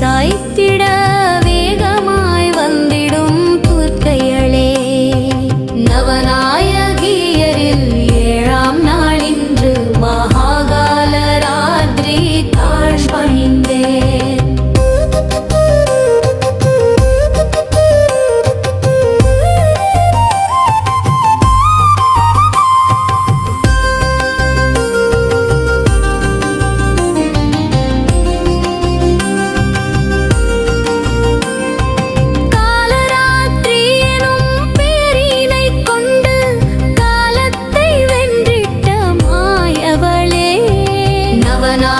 சாய்த்திட Ramana